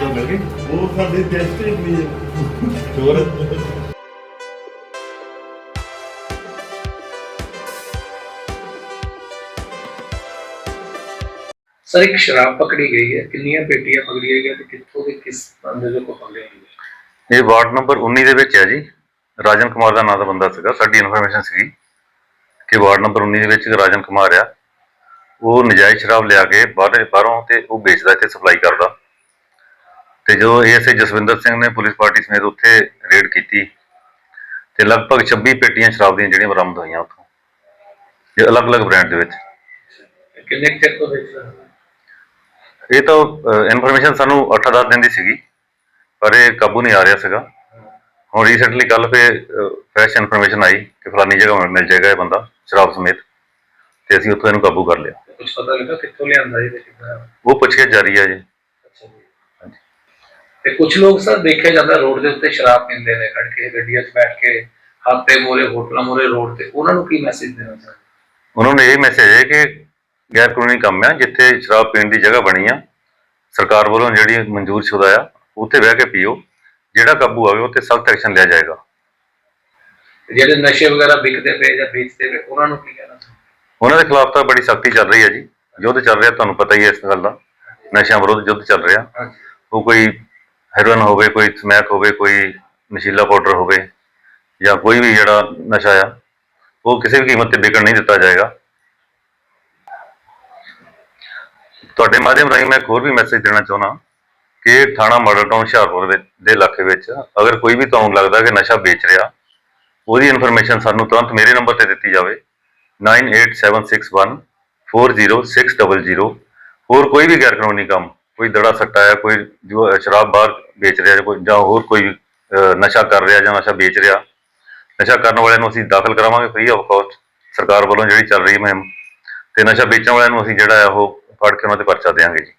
ਮਿਲ ਗਈ? ਉਹ ਸਾਡੇ ਤੇ ਨਹੀਂ ਹੈ। ਹੋਰ? ਸਰ ਇੱਕ ਸ਼ਰਾਬ ਪਕੜੀ ਗਈ ਹੈ। ਕਿੰਨੀਆਂ ਪੇਟੀਆਂ ਪਕੜੀਆਂ ਗਈਆਂ ਤੇ ਕਿੱਥੋਂ ਦੇ ਕਿਸ ਬੰਦੇ ਦੇ ਕੋਲ ਪਕੜੀਆਂ ਗਈਆਂ? ਇਹ ਵਾਰਡ ਨੰਬਰ 19 ਦੇ ਵਿੱਚ ਹੈ ਜੀ। ਰਾਜਨ ਕੁਮਾਰ ਦਾ ਨਾਮ ਦਾ ਬੰਦਾ ਸੀਗਾ। ਸਾਡੀ ਇਨਫੋਰਮੇਸ਼ਨ ਸੀਗੀ ਕਿ ਵਾਰਡ ਨੰਬਰ 19 ਦੇ ਵਿੱਚ ਰਾਜਨ ਕੁਮਾਰ ਆ। ਉਹ ਨਜਾਇਜ਼ ਸ਼ਰਾਬ ਲਿਆ ਕੇ ਬਾਹਰ ਬਾਹਰੋਂ ਤੇ ਉਹ ਵੇਚਦਾ ਇੱਥੇ ਸਪਲਾਈ ਕਰਦਾ। ਤੇ ਜਦੋਂ ਏਐਸਏ ਜਸਵਿੰਦਰ ਸਿੰਘ ਨੇ ਪੁਲਿਸ ਪਾਰਟੀ ਸਮੇਤ ਉੱਥੇ ਰੇਡ ਕੀਤੀ ਤੇ ਲਗਭਗ 26 ਪੇਟੀਆਂ ਸ਼ਰਾਬ ਦੀਆਂ ਜਿਹੜੀਆਂ ਬਰਾਮਦ ਹੋਈਆਂ ਉੱਥੋਂ। ਇਹ ਅਲੱਗ-ਅਲੱਗ ਬ੍ਰਾਂਡ ਦੇ ਵਿੱਚ। ਕਿੰਨੇ ਤੋਂ ਰਹੇ ਹੋ? ਇਹ ਤਾਂ ਇਨਫੋਰਮੇਸ਼ਨ ਸਾਨੂੰ 8-10 ਦਿਨ ਦੀ ਸੀਗੀ ਪਰ ਇਹ ਕਾਬੂ ਨਹੀਂ ਆ ਰਿਹਾ ਸੀਗਾ। ਹੁਣ ਰੀਸੈਂਟਲੀ ਕੱਲ ਫੇ ਫਰੈਸ਼ ਇਨਫੋਰਮੇਸ਼ਨ ਆਈ ਕਿ ਫਲਾਨੀ ਜਗ੍ਹਾ ਮਿਲ- ਜਾਏਗਾ ਇਹ ਬੰਦਾ ਸ਼ਰਾਬ ਸਮੇਤ। ਤੇ ਅਸੀਂ ਉੱਥੋਂ ਇਹਨੂੰ ਕਾਬੂ ਕਰ ਲਿਆ। ਕੁਝ ਪਤਾ ਲੱਗਾ ਕਿੱਥੋਂ ਲਿਆਂਦਾ ਇਹ ਤੇ ਕਿੱਦਾਂ? ਉਹ ਹੈ ਜੀ ਅੱਛਾ ਜੀ। ਤੇ ਕੁਝ ਲੋਕ ਸਰ ਦੇਖਿਆ ਜਾਂਦਾ ਰੋਡ ਦੇ ਉੱਤੇ ਸ਼ਰਾਬ ਪੀਂਦੇ ਨੇ ਖੜ ਕੇ ਗੱਡੀਆਂ 'ਚ ਬੈਠ ਕੇ ਹੱਥੇ ਮੋਰੇ ਹੋਟਲਾਂ ਮੋਰੇ ਰੋਡ ਤੇ। ਉਹਨਾਂ ਨੂੰ ਕੀ ਮੈਸੇਜ ਦੇਣਾ ਚਾਹੁੰਦੇ? ਉਹਨਾਂ ਨੂੰ ਇਹ ਮੈਸੇਜ ਹੈ ਕਿ ਗੈਰ ਕਾਨੂੰਨੀ ਕੰਮ ਹੈ ਜਿੱਥੇ ਸ਼ਰਾਬ ਪੀਣ ਦੀ ਜਗ੍ਹਾ ਬਣੀ ਆ ਸਰਕਾਰ ਵੱਲੋਂ ਜਿਹੜੀ ਮਨਜ਼ੂਰ ਸ਼ੁਦਾ ਆ ਉੱਥੇ ਬਹਿ ਕੇ ਪੀਓ। ਜਿਹੜਾ ਕਾਬੂ ਆਵੇ ਉੱਤੇ ਸਖਤ ਐਕਸ਼ਨ ਲਿਆ ਜਾਏਗਾ। ਜਿਹੜੇ ਨਸ਼ੇ ਵਗੈਰਾ ਵਿਕਦੇ ਪਏ ਜਾਂ ਵੇਚਦੇ ਪਏ ਉਹਨਾਂ ਨੂੰ ਕੀ ਕਹਿਣਾ ਉਹਨਾਂ ਦੇ ਖਿਲਾਫ ਤਾਂ ਬੜੀ ਸਖਤੀ ਚੱਲ ਰਹੀ ਹੈ ਜੀ। ਯੁੱਧ ਚੱਲ ਰਿਹਾ ਤੁਹਾਨੂੰ ਪਤਾ ਹੀ ਹੈ ਇਸ ਗੱਲ ਦਾ। ਨਸ਼ਿਆਂ ਵਿਰੁੱਧ ਯੁੱਧ ਚੱਲ ਰਿਹਾ। ਉਹ ਕੋਈ ਹੈਰੋਇਨ ਹੋਵੇ, ਕੋਈ ਸਮੈਕ ਹੋਵੇ, ਕੋਈ ਨਸ਼ੀਲਾ ਪਾਊਡਰ ਹੋਵੇ ਜਾਂ ਕੋਈ ਵੀ ਜਿਹੜਾ ਨਸ਼ਾ ਆ, ਉਹ ਕਿਸੇ ਵੀ ਕੀਮਤ ਤੇ ਵਿਕਣ ਨਹੀਂ ਦਿੱਤਾ ਜਾਏਗਾ। ਤੁਹਾਡੇ ਮਾਧਿਅਮ ਰਾਹੀਂ ਮੈਂ ਹੋਰ ਵੀ ਮੈਸੇਜ ਦੇਣਾ ਚਾਹੁੰਦਾ ਕਿ ਥਾਣਾ ਮਾਡਲ ਟਾਊਨ ਹੁਸ਼ਿਆਰਪੁਰ ਦੇ ਇਲਾਕੇ ਵਿੱਚ ਅਗਰ ਕੋਈ ਵੀ ਤੁਹਾਨੂੰ ਲੱਗਦਾ ਕਿ ਨਸ਼ਾ ਵੇਚ ਰਿਹਾ, ਉਹਦੀ ਇਨਫੋਰਮੇਸ਼ਨ ਸਾਨੂੰ ਤੁਰੰਤ ਮੇਰੇ ਨੰਬਰ ਤੇ ਦਿੱਤੀ ਜਾਵੇ। 9876140600 ਹੋਰ ਕੋਈ ਵੀ ਗੈਰ ਕਾਨੂੰਨੀ ਕੰਮ ਕੋਈ ਦੜਾ ਸੱਟਾ ਹੈ ਕੋਈ ਜੋ ਸ਼ਰਾਬ ਬਾਹਰ ਵੇਚ ਰਿਹਾ ਜਾਂ ਕੋਈ ਜਾਂ ਹੋਰ ਕੋਈ ਅਹ, ਨਸ਼ਾ ਕਰ ਰਿਹਾ ਜਾਂ ਨਸ਼ਾ ਵੇਚ ਰਿਹਾ। ਨਸ਼ਾ ਕਰਨ ਵਾਲਿਆਂ ਨੂੰ ਅਸੀਂ ਦਾਖਲ ਕਰਾਵਾਂਗੇ ਫ੍ਰੀ ਆਫ ਕਾਸਟ ਸਰਕਾਰ ਵੱਲੋਂ ਜਿਹੜੀ ਚੱਲ ਰਹੀ ਮੁਹਿੰਮ ਤੇ ਨਸ਼ਾ ਵੇਚਣ ਵਾਲਿਆਂ ਨੂੰ ਅਸੀਂ ਜਿਹੜਾ ਹੈ ਉਹ ਫੜ ਕੇ ਉਹਨਾਂ ਤੇ ਪਰਚਾ ਦੇਵਾਂਗੇ ਜੀ।